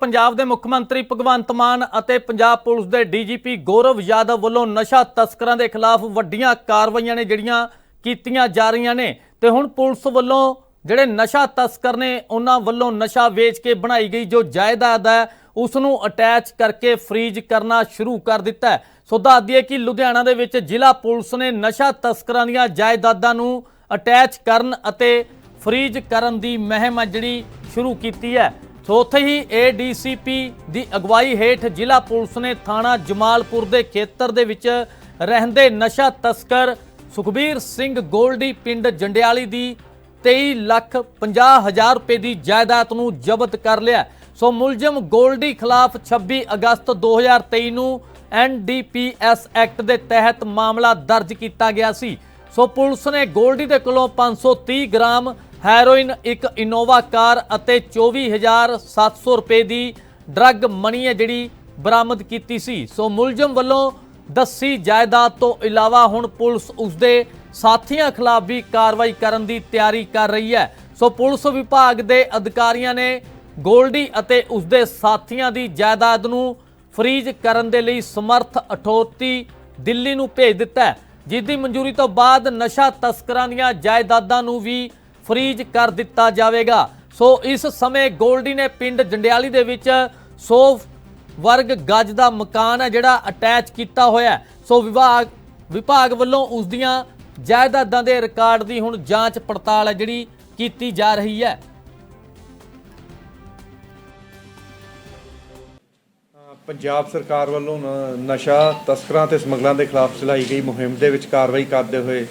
ਪੰਜਾਬ ਦੇ ਮੁੱਖ ਮੰਤਰੀ ਭਗਵੰਤ ਮਾਨ ਅਤੇ ਪੰਜਾਬ ਪੁਲਿਸ ਦੇ ਡੀਜੀਪੀ ਗੌਰਵ ਯਾਦਵ ਵੱਲੋਂ ਨਸ਼ਾ ਤਸਕਰਾਂ ਦੇ ਖਿਲਾਫ ਵੱਡੀਆਂ ਕਾਰਵਾਈਆਂ ਨੇ ਜਿਹੜੀਆਂ ਕੀਤੀਆਂ ਜਾ ਰਹੀਆਂ ਨੇ ਤੇ ਹੁਣ ਪੁਲਿਸ ਵੱਲੋਂ ਜਿਹੜੇ ਨਸ਼ਾ ਤਸਕਰ ਨੇ, ਉਹਨਾਂ ਵੱਲੋਂ ਨਸ਼ਾ ਵੇਚ ਕੇ ਬਣਾਈ ਗਈ ਜੋ ਜਾਇਦਾਦ ਹੈ ਉਸ ਨੂੰ ਅਟੈਚ ਕਰਕੇ ਫ੍ਰੀਜ਼ ਕਰਨਾ ਸ਼ੁਰੂ ਕਰ ਦਿੱਤਾ ਸੋ ਦੱਸ ਦਈਏ ਕਿ ਲੁਧਿਆਣਾ ਦੇ ਵਿੱਚ ਜ਼ਿਲ੍ਹਾ ਪੁਲਿਸ ਨੇ ਨਸ਼ਾ ਤਸਕਰਾਂ ਦੀਆਂ ਜਾਇਦਾਦਾਂ ਨੂੰ ਅਟੈਚ ਕਰਨ ਅਤੇ ਫ੍ਰੀਜ਼ ਕਰਨ ਦੀ ਮਹਿਮ ਹੈ ਜਿਹੜੀ ਸ਼ੁਰੂ ਕੀਤੀ ਹੈ। ਸੋ ਉੱਥੇ ਹੀ ਏਡੀਸੀਪੀ ਦੀ ਅਗਵਾਈ ਹੇਠ ਜ਼ਿਲ੍ਹਾ ਪੁਲਿਸ ਨੇ ਥਾਣਾ ਜਮਾਲਪੁਰ ਦੇ ਖੇਤਰ ਦੇ ਵਿੱਚ ਰਹਿੰਦੇ ਨਸ਼ਾ ਤਸਕਰ ਸੁਖਬੀਰ ਸਿੰਘ ਗੋਲਡੀ ਪਿੰਡ ਜੰਡਿਆਲੀ ਦੀ 23 ਲੱਖ 50 ਹਜ਼ਾਰ ਰੁਪਏ ਦੀ ਜਾਇਦਾਦ ਨੂੰ ਜ਼ਬਤ ਕਰ ਲਿਆ। ਸੋ ਮੁਲਜ਼ਮ ਗੋਲਡੀ ਖਿਲਾਫ 26 ਅਗਸਤ 2023 ਨੂੰ ਐਨਡੀਪੀਐਸ ਐਕਟ ਦੇ ਤਹਿਤ ਮਾਮਲਾ ਦਰਜ ਕੀਤਾ ਗਿਆ ਸੀ। ਸੋ ਪੁਲਿਸ ਨੇ ਗੋਲਡੀ ਦੇ ਕੋਲੋਂ 530 ਗ੍ਰਾਮ ਹੈਰੋਇਨ ਇੱਕ ਇਨੋਵਾ ਕਾਰ ਅਤੇ 24700 ਰੁਪਏ ਦੀ ਡਰੱਗ ਮਨੀ ਹੈ ਜਿਹੜੀ ਬਰਾਮਦ ਕੀਤੀ ਸੀ। ਸੋ ਮੁਲਜ਼ਮ ਵੱਲੋਂ ਦੱਸੀ ਜਾਇਦਾਦ ਤੋਂ ਇਲਾਵਾ ਹੁਣ ਪੁਲਿਸ ਉਸਦੇ ਸਾਥੀਆਂ ਖਿਲਾਫ ਵੀ ਕਾਰਵਾਈ ਕਰਨ ਦੀ ਤਿਆਰੀ ਕਰ ਰਹੀ ਹੈ। ਸੋ ਪੁਲਿਸ ਵਿਭਾਗ ਦੇ ਅਧਿਕਾਰੀਆਂ ਨੇ ਗੋਲਡੀ ਅਤੇ ਉਸਦੇ ਸਾਥੀਆਂ ਦੀ ਜਾਇਦਾਦ ਨੂੰ ਫ੍ਰੀਜ਼ ਕਰਨ ਦੇ ਲਈ ਸਮਰਥ ਅਠੋਤੀ ਦਿੱਲੀ ਨੂੰ ਭੇਜ ਦਿੱਤਾ ਜਿਸ ਦੀ ਮਨਜ਼ੂਰੀ ਤੋਂ ਬਾਅਦ ਨਸ਼ਾ ਤਸਕਰਾਂ ਦੀਆਂ ਜਾਇਦਾਦਾਂ ਨੂੰ ਵੀ ਫ੍ਰੀਜ਼ ਕਰ ਦਿੱਤਾ ਜਾਵੇਗਾ। ਸੋ ਇਸ ਸਮੇਂ ਗੋਲਡੀ ਨੇ ਪਿੰਡ ਜੰਡਿਆਲੀ ਦੇ ਵਿੱਚ 100 ਵਰਗ ਗੱਜ ਦਾ ਮਕਾਨ ਹੈ ਜਿਹੜਾ ਅਟੈਚ ਕੀਤਾ ਹੋਇਆ ਸੋ ਵਿਭਾਗ ਵਿਭਾਗ ਵੱਲੋਂ ਉਸ ਦੀਆਂ ਜਾਇਦਾਦਾਂ ਦੇ ਰਿਕਾਰਡ ਦੀ ਹੁਣ ਜਾਂਚ ਪੜਤਾਲ ਹੈ ਜਿਹੜੀ ਕੀਤੀ ਜਾ ਰਹੀ ਹੈ। ਪੰਜਾਬ ਸਰਕਾਰ ਵੱਲੋਂ ਨਸ਼ਾ ਤਸਕਰਾਂ ਤੇ ਸਮਗਲਰਾਂ ਦੇ ਖਿਲਾਫ ਚਲਾਈ ਗਈ ਮੁਹਿੰਮ ਦੇ ਵਿੱਚ ਕਾਰਵਾਈ ਕਰਦੇ ਹੋਏ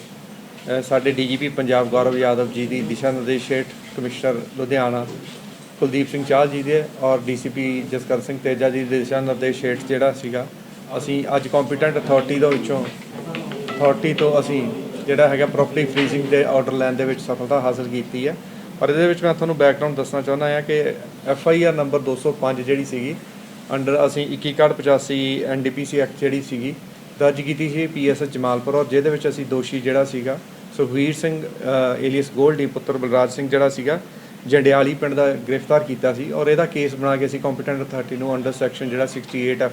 ਸਾਡੇ ਡੀਜੀਪੀ ਪੰਜਾਬ ਗੌਰਵ ਯਾਦਵ ਜੀ ਦੀ ਦਿਸ਼ਾ ਨਿਰਦੇਸ਼ ਹੇਠ ਕਮਿਸ਼ਨਰ ਲੁਧਿਆਣਾ ਕੁਲਦੀਪ ਸਿੰਘ ਚਾਹ ਜੀ ਦੇ ਔਰ ਡੀਸੀਪੀ ਜਸਕਰ ਸਿੰਘ ਤੇਜਾ ਜੀ ਦੇ ਦਿਸ਼ਾ ਨਿਰਦੇਸ਼ ਹੇਠ ਜਿਹੜਾ ਸੀਗਾ, ਅਸੀਂ ਅੱਜ ਕੰਪੀਟੈਂਟ ਅਥਾਰਟੀ ਦੇ ਵਿੱਚੋਂ ਅਥਾਰਟੀ ਤੋਂ ਅਸੀਂ ਜਿਹੜਾ ਹੈਗਾ ਪ੍ਰੋਪਰਟੀ ਫ੍ਰੀਜ਼ਿੰਗ ਦੇ ਆਰਡਰ ਲੈਣ ਦੇ ਵਿੱਚ ਸਫਲਤਾ ਹਾਸਲ ਕੀਤੀ ਹੈ। ਔਰ ਇਹਦੇ ਵਿੱਚ ਮੈਂ ਤੁਹਾਨੂੰ ਬੈਕਗ੍ਰਾਉਂਡ ਦੱਸਣਾ ਚਾਹੁੰਦਾ ਹਾਂ ਕਿ ਐਫ ਆਈ ਆਰ ਨੰਬਰ 205 ਜਿਹੜੀ ਸੀਗੀ ਅੰਡਰ ਅਸੀਂ 2185 ਐਨਡੀਪੀਸੀ ਐਕਟ ਜਿਹੜੀ ਸੀਗੀ, ਦਰਜ ਕੀਤੀ ਸੀ ਪੀਐਸਐਸ ਜਮਾਲਪੁਰ ਔਰ ਜਿਹਦੇ ਵਿੱਚ ਅਸੀਂ ਦੋਸ਼ੀ ਜਿਹੜਾ ਸੀਗਾ ਸੁਖਵੀਰ ਸਿੰਘ ਏਲੀਅਸ ਗੋਲਡੀ, ਪੁੱਤਰ ਬਲਰਾਜ ਸਿੰਘ ਜਿਹੜਾ ਸੀਗਾ, ਜੰਡਿਆਲੀ ਪਿੰਡ ਦਾ ਗ੍ਰਿਫਤਾਰ ਕੀਤਾ ਸੀ ਔਰ ਇਹਦਾ ਕੇਸ ਬਣਾ ਕੇ ਅਸੀਂ ਕੰਪੀਟੈਂਟ ਅਥਾਰਟੀ ਨੂੰ ਅੰਡਰ ਸੈਕਸ਼ਨ ਜਿਹੜਾ 68 ਐਫ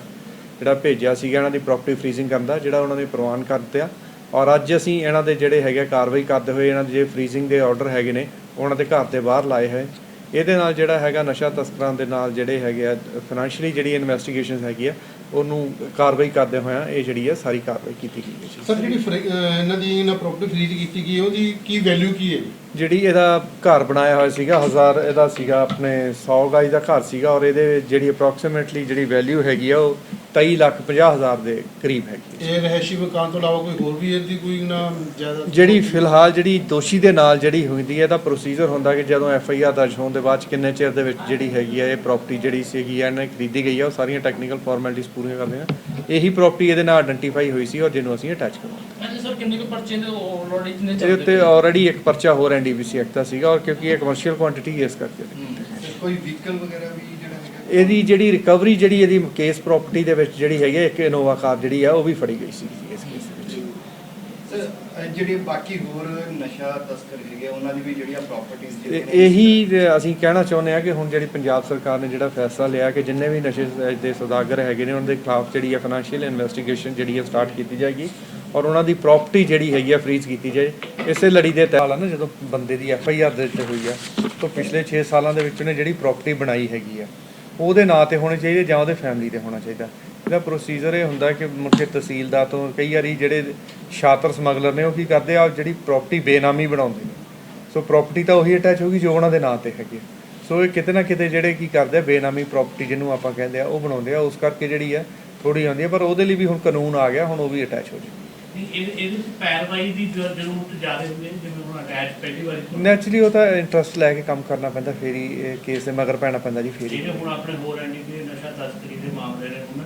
ਜਿਹੜਾ ਭੇਜਿਆ ਸੀਗਾ, ਇਹਨਾਂ ਦੀ ਪ੍ਰਾਪਰਟੀ ਫ੍ਰੀਜ਼ਿੰਗ ਕਰਨ ਦਾ, ਜਿਹੜਾ ਉਹਨਾਂ ਨੇ ਪ੍ਰਵਾਨ ਕਰ ਦਿੱਤਾ। ਔਰ ਅੱਜ ਅਸੀਂ ਇਹਨਾਂ ਦੇ ਜਿਹੜੇ ਹੈਗੇ ਕਾਰਵਾਈ ਕਰਦੇ ਹੋਏ ਇਹਨਾਂ ਦੇ ਜਿਹੜੇ ਫ੍ਰੀਜ਼ਿੰਗ ਦੇ ਆਰਡਰ ਹੈਗੇ ਨੇ, ਉਹਨਾਂ ਦੇ ਘਰ ਦੇ ਬਾਹਰ ਲਾਏ ਹੋਏ। ਇਹਦੇ ਨਾਲ ਜਿਹੜਾ ਹੈਗਾ ਨਸ਼ਾ ਤਸਕਰਾਂ ਦੇ ਨਾਲ ਜਿਹੜੇ ਹੈਗੇ ਆ ਫਾਈਨੈਂਸ਼ੀਅਲੀ ਜਿਹੜੀ ਇਨਵੈਸਟੀਗੇਸ਼ਨ ਹੈਗੀ ਆ ਉਹਨੂੰ ਕਾਰਵਾਈ ਕਰਦੇ ਹੋਇਆ ਇਹ ਜਿਹੜੀ ਆ ਸਾਰੀ ਕਾਰਵਾਈ ਕੀਤੀ ਗਈ ਹੈ। ਸਰ ਜਿਹੜੀ ਇਹਨਾਂ ਦੀ ਇਹਨਾਂ ਪ੍ਰਾਪਰਟੀ ਫ੍ਰੀਜ਼ ਕੀਤੀ ਗਈ ਉਹਦੀ ਕੀ ਵੈਲਿਊ ਕੀ ਹੈ ਜਿਹੜੀ ਇਹਦਾ ਘਰ ਬਣਾਇਆ ਹੋਇਆ ਸੀਗਾ ਹਜ਼ਾਰ ਇਹਦਾ ਸੀਗਾ ਆਪਣੇ 100 ਗਾਜ ਦਾ ਘਰ ਸੀਗਾ ਔਰ ਇਹਦੇ ਜਿਹੜੀ ਅਪਰੋਕਸੀਮੇਟਲੀ ਜਿਹੜੀ ਵੈਲਿਊ ਹੈਗੀ ਆ ਉਹ 23 ਲੱਖ 50 ਹਜ਼ਾਰ ਦੇ ਕਰੀਬ ਹੈਗੀ ਹੈ। ਇਹ ਰਹਿਸ਼ੀ ਮਕਾਨ ਤੋਂ ਇਲਾਵਾ ਕੋਈ ਹੋਰ ਵੀ ਇਹਦੀ ਕੋਈ ਨਾ ਜ਼ਿਆਦਾ ਜਿਹੜੀ ਫਿਲਹਾਲ ਜਿਹੜੀ ਦੋਸ਼ੀ ਦੇ ਨਾਲ ਜਿਹੜੀ ਹੁੰਦੀ ਹੈ ਇਹਦਾ ਪ੍ਰੋਸੀਜਰ ਹੁੰਦਾ ਕਿ ਜਦੋਂ ਐਫ ਆਈ ਆਰ ਦਰਜ ਹੋਣ ਦੇ ਬਾਅਦ 'ਚ ਕਿੰਨੇ ਚਿਰ ਦੇ ਵਿੱਚ ਜਿਹੜੀ ਹੈਗੀ ਹੈ ਇਹ ਪ੍ਰਾਪਰਟੀ ਜਿਹੜੀ ਸੀਗੀ ਹੈ ਇਹਨੇ ਖਰੀਦੀ ਗਈ ਹੈ ਉਹ ਸਾਰੀਆਂ ਟੈਕਨੀਕਲ ਫਾਰਮੈਲਿਟੀਜ਼ ਪੂਰੀਆਂ ਕਰਦੇ ਆ ਇਹੀ ਪ੍ਰਾਪਰਟੀ ਇਹਦੇ ਨਾਲ ਆਇਡੈਂਟੀਫਾਈ ਹੋਈ ਸੀ ਔਰ ਜਿਹਨੂੰ ਅਸੀਂ ਅਟੈਚ ਕਰਵਾਉਂਦੇ ਹਾਂਜੀ ਸਰ ਕਿੰਨੇ ਕੁ ਪਰਚੇ ਨੇ? ਆਲਰੇਡੀ ਨੇ ਇਹਦੇ ਉੱਤੇ ਆਲਰੇਡੀ ਇੱਕ ਪਰਚਾ ਹੋਰ ਐਨਡੀਪੀਸੀ ਐਕਟ ਦਾ ਸੀਗਾ ਔਰ ਕਿਉਂਕਿ ਇਹ ਕਮਰਸ਼ੀਅਲ ਕੁਆਂਟੀਟੀ ਇਸ ਕਰਕੇ। ਕੋਈ ਵਹੀਕਲ ਵਗੈਰਾ ਵੀ ਇਹਦੀ ਜਿਹੜੀ ਰਿਕਵਰੀ ਜਿਹੜੀ ਇਹਦੀ ਕੇਸ ਪ੍ਰਾਪਰਟੀ ਦੇ ਵਿੱਚ ਜਿਹੜੀ ਹੈਗੀ ਇੱਕ ਇਨੋਵਾ ਕਾਰ ਜਿਹੜੀ ਆ ਉਹ ਵੀ ਫੜੀ ਗਈ ਸੀ ਇਸ ਕੇਸ ਦੇ ਵਿੱਚ। ਸਰ ਅਹ ਜਿਹੜੇ ਬਾਕੀ ਹੋਰ ਨਸ਼ਾ ਤਸਕਰ ਹੈਗੇ ਆ, ਉਹਨਾਂ ਦੀ ਵੀ ਜਿਹੜੀਆਂ ਪ੍ਰਾਪਰਟੀਆਂ ਤੇ ਇਹੀ ਅਸੀਂ ਕਹਿਣਾ ਚਾਹੁੰਦੇ ਆ ਕਿ ਹੁਣ ਜਿਹੜੀ ਪੰਜਾਬ ਸਰਕਾਰ ਨੇ ਜਿਹੜਾ ਫੈਸਲਾ ਲਿਆ ਕਿ ਜਿੰਨੇ ਵੀ ਨਸ਼ੇ ਦੇ ਸੌਦਾਗਰ ਹੈਗੇ ਨੇ ਉਹਨਾਂ ਦੇ ਖਿਲਾਫ ਜਿਹੜੀ ਹੈ ਫਾਈਨੈਂਸ਼ੀਅਲ ਇਨਵੈਸਟੀਗੇਸ਼ਨ ਜਿਹੜੀ ਹੈ ਸਟਾਰਟ ਕੀਤੀ ਜਾਏਗੀ ਔਰ ਉਹਨਾਂ ਦੀ ਪ੍ਰਾਪਰਟੀ ਜਿਹੜੀ ਹੈਗੀ ਆ ਫ੍ਰੀਜ਼ ਕੀਤੀ ਜਾਏ। ਇਸੇ ਲੜੀ ਦੇ ਤਹਿਤ ਨਾ ਜਦੋਂ ਬੰਦੇ ਦੀ ਐਫ ਆਈ ਆਰ ਦੇ ਉੱਤੇ ਹੋਈ ਆ ਤਾਂ ਪਿਛਲੇ 6 ਸਾਲਾਂ ਦੇ ਵਿੱਚ ਉਹਨੇ ਜਿਹੜੀ ਪ੍ਰਾਪਰਟੀ ਬਣਾਈ ਹੈਗੀ ਆ ਉਹਦੇ ਨਾਂ ਤੇ ਹੋਣੇ ਚਾਹੀਦੇ ਜਾਂ ਉਹਦੇ ਫੈਮਿਲੀ ਤੇ ਹੋਣਾ ਚਾਹੀਦਾ। ਇਹਦਾ ਪ੍ਰੋਸੀਜਰ ਇਹ ਹੁੰਦਾ ਕਿ ਮੁੱਖ ਤਹਿਸੀਲਦਾਰ ਤੋਂ ਕਈ ਵਾਰੀ ਜਿਹੜੇ ਸ਼ਾਤਰ ਸਮਗਲਰ ਨੇ ਉਹ ਕੀ ਕਰਦੇ ਆ ਜਿਹੜੀ ਪ੍ਰਾਪਰਟੀ ਬੇਨਾਮੀ ਬਣਾਉਂਦੇ ਨੇ। ਸੋ ਪ੍ਰਾਪਰਟੀ ਤਾਂ ਉਹੀ ਅਟੈਚ ਹੋਗੀ ਜੋ ਉਹਨਾਂ ਦੇ ਨਾਂ ਤੇ ਹੈਗੀ ਆ। ਸੋ ਇਹ ਕਿਤੇ ਨਾ ਕਿਤੇ ਜਿਹੜੇ ਕੀ ਕਰਦੇ ਆ, ਬੇਨਾਮੀ ਪ੍ਰਾਪਰਟੀ ਜਿਹਨੂੰ ਆਪਾਂ ਕਹਿੰਦੇ ਆ, ਉਹ ਬਣਾਉਂਦੇ ਆ। ਉਸ ਕਰਕੇ ਜਿਹੜੀ ਆ ਥੋੜੀ ਆਉਂਦੀ ਆ, ਪਰ ਉਹਦੇ ਲਈ ਵੀ ਹੁਣ ਕਾਨੂੰਨ ਆ ਗਿਆ, ਹੁਣ ਉਹ ਵੀ ਅਟੈਚ ਹੋ ਜਾਊ। ਇਹ ਇਹਦੇ ਵਿੱਚ ਪੈਰਵਾਈ ਦੀ ਜ਼ਰੂਰਤ ਜ਼ਿਆਦਾ ਹੁੰਦੀ ਹੈ ਅਟੈਚ ਪਹਿਲੀ ਵਾਰੀ ਤੋਂ ਨੈਚੁਰਲੀ ਉਹ ਤਾਂ ਇੰਟਰਸਟ ਲੈ ਕੇ ਕੰਮ ਕਰਨਾ ਪੈਂਦਾ, ਫੇਰ ਹੀ ਕੇਸ ਦੇ ਮਗਰ ਪੈਣਾ ਪੈਂਦਾ ਜੀ, ਫੇਰ ਹੀ। ਜਿਹੜੇ ਹੁਣ ਆਪਣੇ ਹੋਰ ਐਂਡੀ ਨਸ਼ਾ ਤਸਕਰੀ ਦੇ ਮਾਮਲੇ ਨੇ, ਉਹਨਾਂ